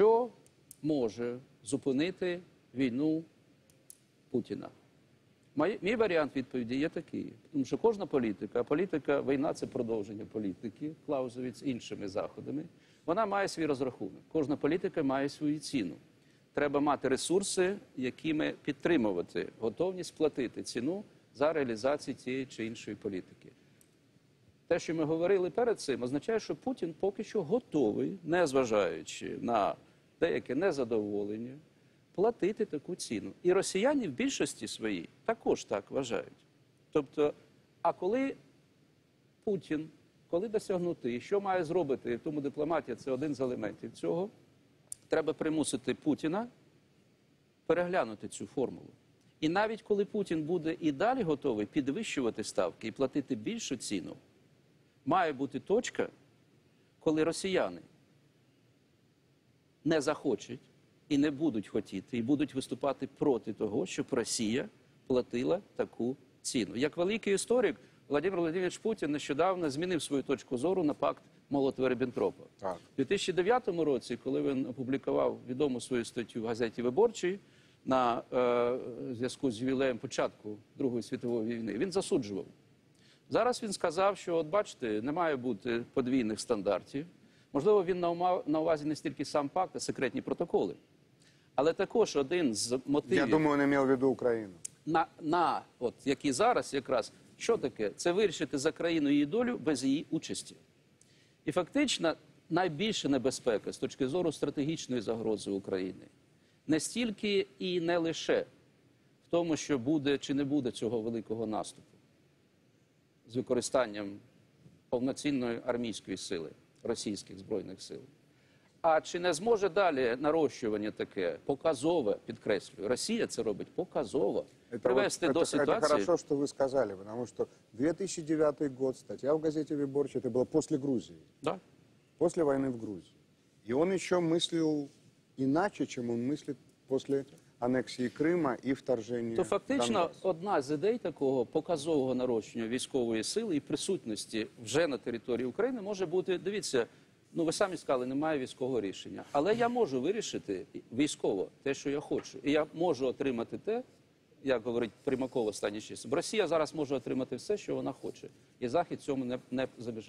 що може зупинити війну Путіна? Мій, варіант відповіді є такий, тому що кожна політика, а політика, війна це продовження політики, Клаузовіць з іншими заходами. Вона має свій розрахунок. Кожна політика має свою ціну. Треба мати ресурси, якими підтримувати готовність платити ціну за реалізацію тієї чи іншої політики. Те, що ми говорили перед цим, означає, що Путін поки що готовий, незважаючи на деяке незадоволення, платити таку ціну. І росіяни в більшості своїй також так вважають. Тобто, а коли Путін, коли досягнути, що має зробити, тому дипломатія це один з елементів цього, треба примусити Путіна переглянути цю формулу. І навіть коли Путін буде і далі готовий підвищувати ставки і платити більшу ціну, має бути точка, коли росіяни не захочуть і не будуть хотіти, і будуть виступати проти того, щоб Росія платила таку ціну. Як великий історик, Владимир Владимирович Путін нещодавно змінив свою точку зору на пакт Молотова-Ріббентропа. Так. У 2009 році, коли він опублікував відому свою статтю в газеті Виборчий на е, зв'язку з ювілеєм початку Другої світової війни, він засуджував. Зараз він сказав, що, от бачите, не має бути подвійних стандартів. Можливо, він на увазі не стільки сам пакт, а секретні протоколи. Але також один з мотивів Я думаю, он имел в виду Украину. на, на от які зараз якраз що таке? Це вирішити за країну її долю без її участі. І фактично найбільша небезпека з точки зору стратегічної загрози України не стільки і не лише в тому, що буде чи не буде цього великого наступу з використанням повноцінної армійської сили російських збройних сил. А чи не зможе далі нарощування таке показове, підкреслюю, Росія це робить показово, привести вот- до это, это ситуації. хорошо, что вы сказали, потому что 2009 год, статья в газете «Виборче», это было после Грузии, Да? после войны в Грузии. И он еще мыслил иначе, чем он мыслит после аннексии Крыма и вторжения То фактично одна з ідей такого показового нарощення військової сили і присутності вже на території України може бути. Дивіться, ну ви самі сказали, немає військового рішення, але я можу вирішити військово те, що я хочу, і я можу отримати те, як говорить Примаков останній часом. Росія зараз може отримати все, що вона хоче, і захід цьому не, не забіжає.